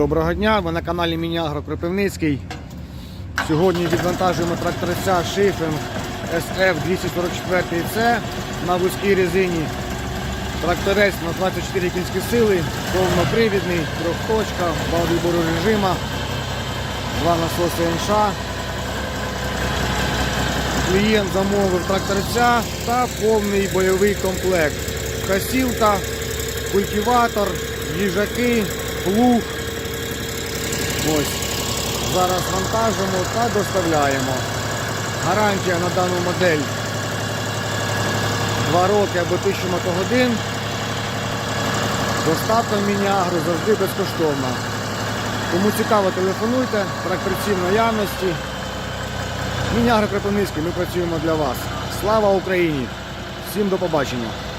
Доброго дня, ви на каналі Мініагро Кропивницький. Сьогодні відвантажуємо тракторця Шифен SF 244C на вузькій резині. Тракторець на 24 кінські сили, повнопривідний, трьохточка, два вибору режима, два насоси НШ. Клієнт замовив тракторця та повний бойовий комплект. Косілка, культиватор, їжаки, плуг. Ось. Зараз вантажимо та доставляємо. Гарантія на дану модель 2 роки або 1000 мотогодин. Доставка в Мініагро завжди безкоштовна. Кому цікаво, телефонуйте, тракторці в наявності. Мініагро ми працюємо для вас. Слава Україні! Всім до побачення!